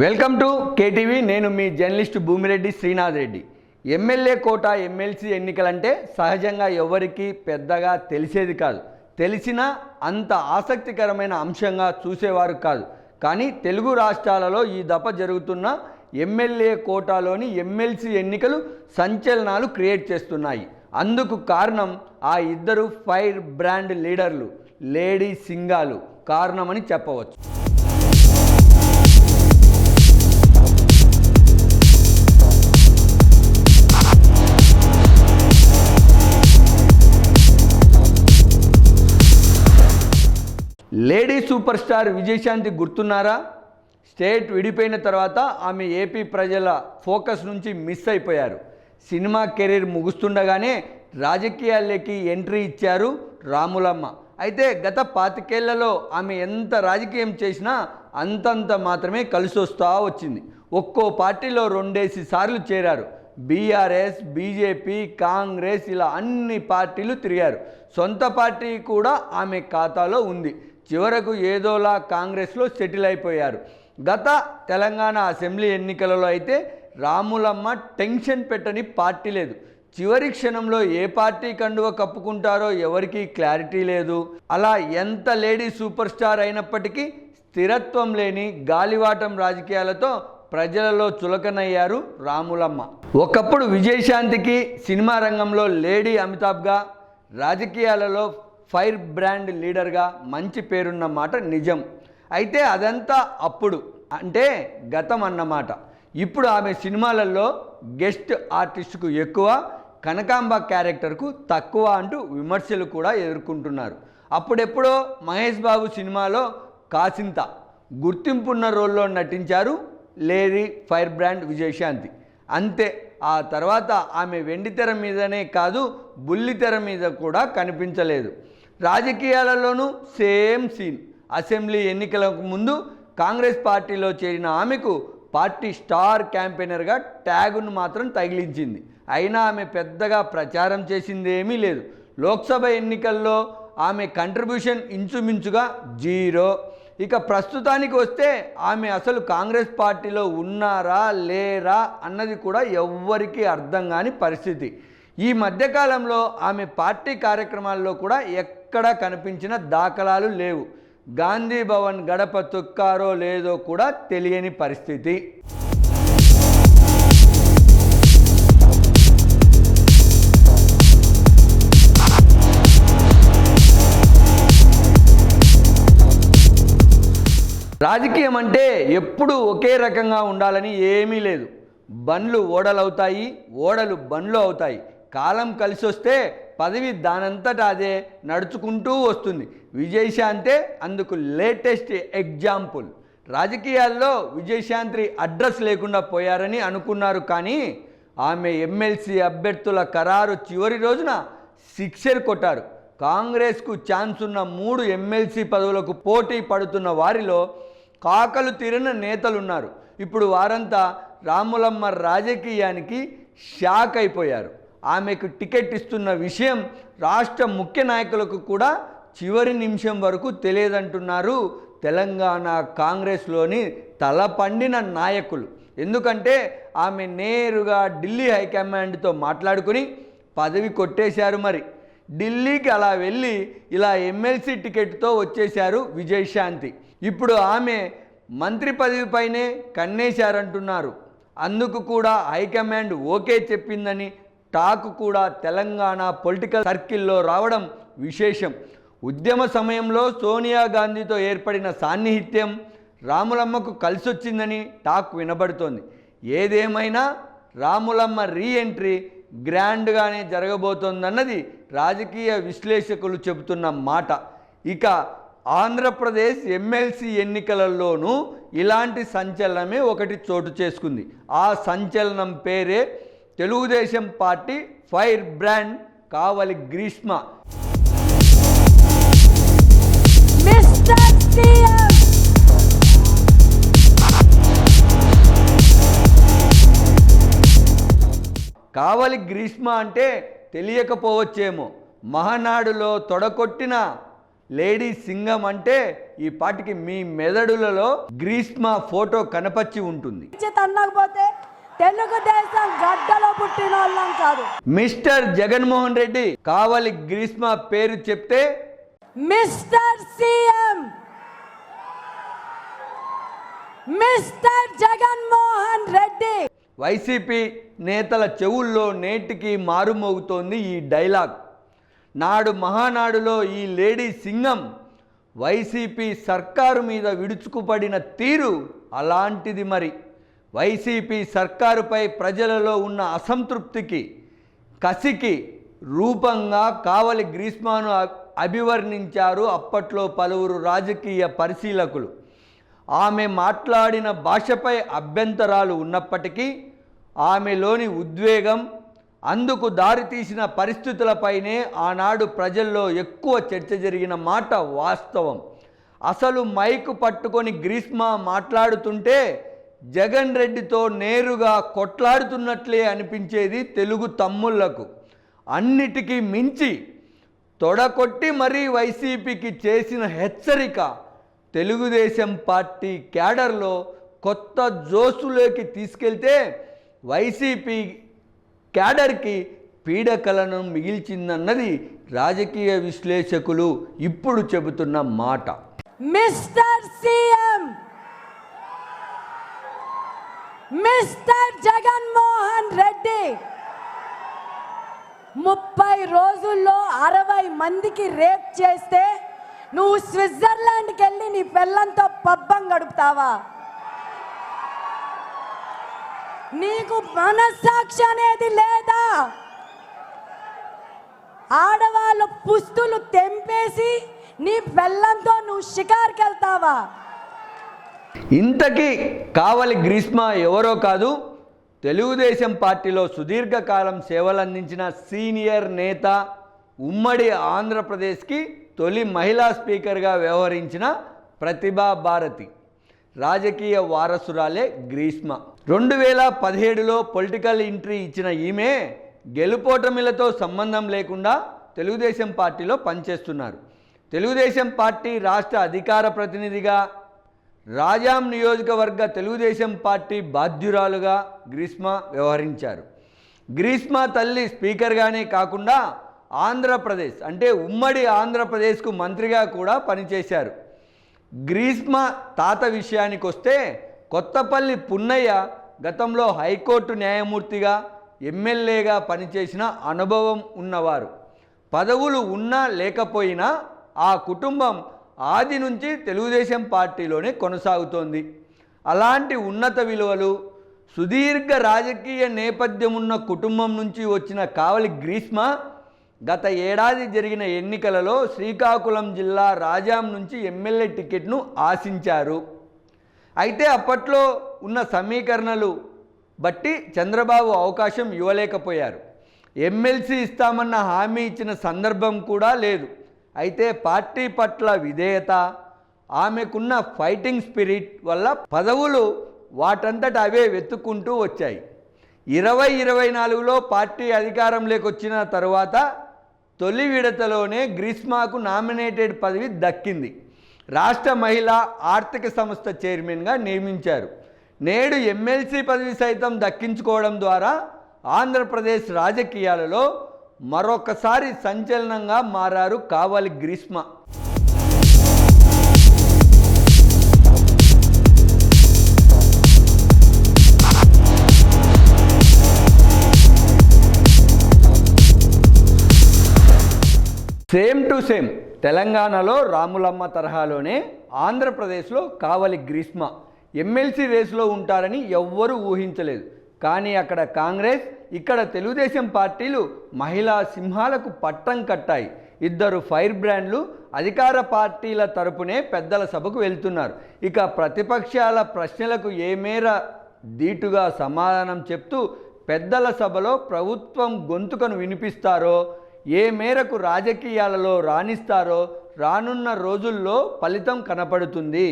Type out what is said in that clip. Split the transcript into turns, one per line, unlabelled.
Welcome to KTV. నేను మీ journalist Bhumireddy Srinath Reddy MLA quota MLC ఎన్నికలంటే సహజంగా ఎవరికి పెద్దగా తెలిసేది కాదు. తెలిసినా అంత ఆసక్తికరమైన అంశంగా చూసేవారు కాదు. కానీ తెలుగు రాష్ట్రాలలో ఈ దప జరుగుతున్న ఎమ్మెల్యే కోటాలోని ఎమ్మెల్సీ ఎన్నికలు సంచలనాలు క్రియేట్ చేస్తున్నాయి. అందుకు కారణం ఆ ఇద్దరు ఫైర్ బ్రాండ్ లీడర్లు లేడీ సింగాలు కారణమని చెప్పవచ్చు. లేడీ సూపర్ స్టార్ విజయశాంతి గుర్తున్నారా? స్టేట్ విడిపోయిన తర్వాత ఆమె ఏపీ ప్రజల ఫోకస్ నుంచి మిస్ అయిపోయారు. సినిమా కెరీర్ ముగుస్తుండగానే రాజకీయాల్లోకి ఎంట్రీ ఇచ్చారు రాములమ్మ. అయితే గత పాతికేళ్ళలో ఆమె ఎంత రాజకీయం చేసినా అంతంత మాత్రమే కలిసి వస్తూ వచ్చింది. ఒక్కో పార్టీలో రెండేసి సార్లు చేరారు. బీఆర్ఎస్ బీజేపీ కాంగ్రెస్ ఇలా అన్ని పార్టీలు తిరిగారు. సొంత పార్టీ కూడా ఆమె ఖాతాలో ఉంది. చివరకు ఏదోలా కాంగ్రెస్లో సెటిల్ అయిపోయారు. గత తెలంగాణ అసెంబ్లీ ఎన్నికలలో అయితే రాములమ్మ టెన్షన్ పెట్టని పార్టీ లేదు. చివరి క్షణంలో ఏ పార్టీ కండువ కప్పుకుంటారో ఎవరికీ క్లారిటీ లేదు. అలా ఎంత లేడీ సూపర్ స్టార్ అయినప్పటికీ స్థిరత్వం లేని గాలివాటం రాజకీయాలతో ప్రజలలో చులకనయ్యారు రాములమ్మ. ఒకప్పుడు విజయశాంతికి సినిమా రంగంలో లేడీ అమితాబ్గా రాజకీయాలలో ఫైర్ బ్రాండ్ లీడర్గా మంచి పేరున్న మాట నిజం. అయితే అదంతా అప్పుడు అంటే గతం అన్నమాట ఇప్పుడు ఆమె సినిమాలలో గెస్ట్ ఆర్టిస్టుకు ఎక్కువ కనకాంబ క్యారెక్టర్కు తక్కువ అంటూ విమర్శలు కూడా ఎదుర్కొంటున్నారు. అప్పుడెప్పుడో మహేష్ బాబు సినిమాలో కాసింత గుర్తింపున్న రోల్లో నటించారు లేడీ ఫైర్ బ్రాండ్ విజయశాంతి. అంతే ఆ తర్వాత ఆమె వెండితెర మీదనే కాదు బుల్లితెర మీద కూడా కనిపించలేదు. రాజకీయాలలోనూ సేమ్ సీన్. అసెంబ్లీ ఎన్నికలకు ముందు కాంగ్రెస్ పార్టీలో చేరిన ఆమెకు పార్టీ స్టార్ క్యాంపెయినర్గా ట్యాగును మాత్రం తగిలించింది. అయినా ఆమె పెద్దగా ప్రచారం చేసింది ఏమీ లేదు. లోక్సభ ఎన్నికల్లో ఆమె కంట్రిబ్యూషన్ ఇంచుమించుగా జీరో. ఇక ప్రస్తుతానికి వస్తే ఆమె అసలు కాంగ్రెస్ పార్టీలో ఉన్నారా లేరా అన్నది కూడా ఎవ్వరికీ అర్థం కాని పరిస్థితి. ఈ మధ్యకాలంలో ఆమె పార్టీ కార్యక్రమాల్లో కూడా ఎక్కడా కనిపించిన దాఖలాలు లేవు. గాంధీ భవన్ గడప తొక్కారో లేదో కూడా తెలియని పరిస్థితి. రాజకీయం అంటే ఎప్పుడూ ఒకే రకంగా ఉండాలని ఏమీ లేదు. బండ్లు ఓడలవుతాయి ఓడలు బండ్లు అవుతాయి. కాలం కలిసి వస్తే పదవి దానంతట అదే నడుచుకుంటూ వస్తుంది. విజయశాంతే అందుకు లేటెస్ట్ ఎగ్జాంపుల్. రాజకీయాల్లో విజయశాంతి అడ్రస్ లేకుండా పోయారని అనుకున్నారు కానీ ఆమె ఎమ్మెల్సీ అభ్యర్థుల ఖరారు చివరి రోజున సిక్సర్ కొట్టారు. కాంగ్రెస్కు ఛాన్స్ ఉన్న మూడు ఎమ్మెల్సీ పదవులకు పోటీ పడుతున్న వారిలో కాకలు తీరిన నేతలున్నారు. ఇప్పుడు వారంతా రాములమ్మ రాజకీయానికి షాక్ అయిపోయారు. ఆమెకు టికెట్ ఇస్తున్న విషయం రాష్ట్ర ముఖ్య నాయకులకు కూడా చివరి నిమిషం వరకు తెలియదంటున్నారు తెలంగాణ కాంగ్రెస్లోని తలపండిన నాయకులు. ఎందుకంటే ఆమె నేరుగా ఢిల్లీ హైకమాండ్తో మాట్లాడుకుని పదవి కొట్టేశారు మరి. ఢిల్లీకి అలా వెళ్ళి ఇలా ఎమ్మెల్సీ టికెట్తో వచ్చేశారు విజయశాంతి. ఇప్పుడు ఆమె మంత్రి పదవిపైనే కన్నేశారంటున్నారు. అందుకు కూడా హైకమాండ్ ఓకే చెప్పిందని టాక్ కూడా తెలంగాణ పొలిటికల్ సర్కిల్లో రావడం విశేషం. ఉద్యమ సమయంలో సోనియా గాంధీతో ఏర్పడిన సాన్నిహిత్యం రాములమ్మకు కలిసొచ్చిందని టాక్ వినబడుతోంది. ఏదేమైనా రాములమ్మ రీ ఎంట్రీ గ్రాండ్గానే జరగబోతోందన్నది రాజకీయ విశ్లేషకులు చెబుతున్న మాట. ఇక ఆంధ్రప్రదేశ్ ఎమ్మెల్సీ ఎన్నికలలోనూ ఇలాంటి సంచలనమే ఒకటి చోటు చేసుకుంది. ఆ సంచలనం పేరే Telugu Desam party fire brand Kavali Greeshma. Kavali Greeshma అంటే తెలియకపోవచ్చేమో. మహానాడులో తొడకొట్టిన లేడీ సింగం అంటే ఈ పాటికి మీ మెదడులలో గ్రీష్మ ఫోటో కనపచ్చి ఉంటుంది.
తెలుగుదేశం గడ్డలో పుట్టిన వాళ్ళం కాదు.
మిస్టర్ జగన్మోహన్ రెడ్డి కావలి గ్రీష్మ పేరు చెప్తే?
Mister CM. Mister Jaganmohan Reddy.
YCP నేతల చెవుల్లో నేటికి మారుమోగుతోంది ఈ డైలాగ్. నాడు మహానాడులో ఈ లేడీ సింగం వైసీపీ సర్కారు మీద విడుచుకుపడిన తీరు అలాంటిది మరి. వైసీపీ సర్కారుపై ప్రజలలో ఉన్న అసంతృప్తికి కసికి రూపంగా కావలి గ్రీష్మాను అభివర్ణించారు అప్పట్లో పలువురు రాజకీయ పరిశీలకులు. ఆమె మాట్లాడిన భాషపై అభ్యంతరాలు ఉన్నప్పటికీ ఆమెలోని ఉద్వేగం అందుకు దారితీసిన పరిస్థితులపైనే ఆనాడు ప్రజల్లో ఎక్కువ చర్చ జరిగిన మాట వాస్తవం. అసలు మైకు పట్టుకొని గ్రీష్మ మాట్లాడుతుంటే జగన్ రెడ్డితో నేరుగా కొట్లాడుతున్నట్లే అనిపించేది తెలుగు తమ్ముళ్ళకు. అన్నిటికీ మించి తొడకొట్టి మరీ వైసీపీకి చేసిన హెచ్చరిక తెలుగుదేశం పార్టీ క్యాడర్లో కొత్త జోసులోకి తీసుకెళ్తే వైసీపీ క్యాడర్కి పీడకలను మిగిల్చిందన్నది రాజకీయ విశ్లేషకులు ఇప్పుడు చెబుతున్న మాట.
Mister CM! Mister Jaganmohan Reddy ముప్పై రోజుల్లో అరవై మందికి రేప్ చేస్తే నువ్వు స్విట్జర్లాండ్కి వెళ్ళి నీ పిల్లంతో పబ్బం గడుపుతావా? నీకు మనస్సాక్షి అనేది లేదా? ఆడవాళ్ళ పుస్తులు తెంపేసి నీ పిల్లంతో నువ్వు షికార్కి వెళ్తావా
ఇంతకీ కావలి గ్రీష్మ ఎవరో కాదు తెలుగుదేశం పార్టీలో సుదీర్ఘకాలం సేవలందించిన సీనియర్ నేత ఉమ్మడి ఆంధ్రప్రదేశ్కి తొలి మహిళా స్పీకర్గా వ్యవహరించిన ప్రతిభా భారతి. రాజకీయ వారసురాలే గ్రీష్మ. రెండు వేల పదిహేడులో పొలిటికల్ ఎంట్రీ ఇచ్చిన ఈమె గెలుపోటమిలతో సంబంధం లేకుండా తెలుగుదేశం పార్టీలో పనిచేస్తున్నారు. తెలుగుదేశం పార్టీ రాష్ట్ర అధికార ప్రతినిధిగా రాజాం నియోజకవర్గ తెలుగుదేశం పార్టీ బాధ్యురాలుగా గ్రీష్మ వ్యవహరించారు. గ్రీష్మ తల్లి స్పీకర్గానే కాకుండా ఆంధ్రప్రదేశ్ అంటే ఉమ్మడి ఆంధ్రప్రదేశ్కు మంత్రిగా కూడా పనిచేశారు. గ్రీష్మ తాత విషయానికి వస్తే కొత్తపల్లి పున్నయ్య గతంలో హైకోర్టు న్యాయమూర్తిగా ఎమ్మెల్యేగా పనిచేసిన అనుభవం ఉన్నవారు. పదవులు ఉన్నా లేకపోయినా ఆ కుటుంబం ఆది నుంచి తెలుగుదేశం పార్టీలోనే కొనసాగుతోంది. అలాంటి ఉన్నత విలువలు సుదీర్ఘ రాజకీయ నేపథ్యం ఉన్న కుటుంబం నుంచి వచ్చిన కావలి గ్రీష్మ గత ఏడాది జరిగిన ఎన్నికలలో శ్రీకాకుళం జిల్లా రాజాం నుంచి ఎమ్మెల్యే టికెట్ను ఆశించారు. అయితే అప్పట్లో ఉన్న సమీకరణలు బట్టి చంద్రబాబు అవకాశం ఇవ్వలేకపోయారు. ఎమ్మెల్సీ ఇస్తామన్న హామీ ఇచ్చిన సందర్భం కూడా లేదు. అయితే పార్టీ పట్ల విధేయత ఆమెకున్న ఫైటింగ్ స్పిరిట్ వల్ల పదవులు వాటంతట అవే వెతుక్కుంటూ వచ్చాయి. ఇరవై ఇరవై నాలుగులో పార్టీ అధికారంలోకి వచ్చిన తరువాత తొలి విడతలోనే గ్రీష్మాకు నామినేటెడ్ పదవి దక్కింది. రాష్ట్ర మహిళా ఆర్థిక సంస్థ చైర్మన్గా నియమించారు. నేడు ఎమ్మెల్సీ పదవి సైతం దక్కించుకోవడం ద్వారా ఆంధ్రప్రదేశ్ రాజకీయాలలో మరొకసారి సంచలనంగా మారారు కావాలి గ్రీష్మ. సేమ్ టు సేమ్ తెలంగాణలో రాములమ్మ తరహాలోనే ఆంధ్రప్రదేశ్లో కావలి గ్రీష్మ. ఎమ్మెల్సీ రేసులో ఉంటారని ఎవ్వరూ ఊహించలేదు. కానీ అక్కడ కాంగ్రెస్ ఇక్కడ తెలుగుదేశం పార్టీలు మహిళా సింహాలకు పట్టం కట్టాయి. ఇద్దరు ఫైర్ బ్రాండ్లు అధికార పార్టీల తరపునే పెద్దల సభకు వెళ్తున్నారు. ఇక ప్రతిపక్షాల ప్రశ్నలకు ఏ మేర ధీటుగా సమాధానం చెప్తూ పెద్దల సభలో ప్రభుత్వం గొంతుకను వినిపిస్తారో ఏ మేరకు రాజకీయాలలో రాణిస్తారో రానున్న రోజుల్లో ఫలితం కనపడుతుంది.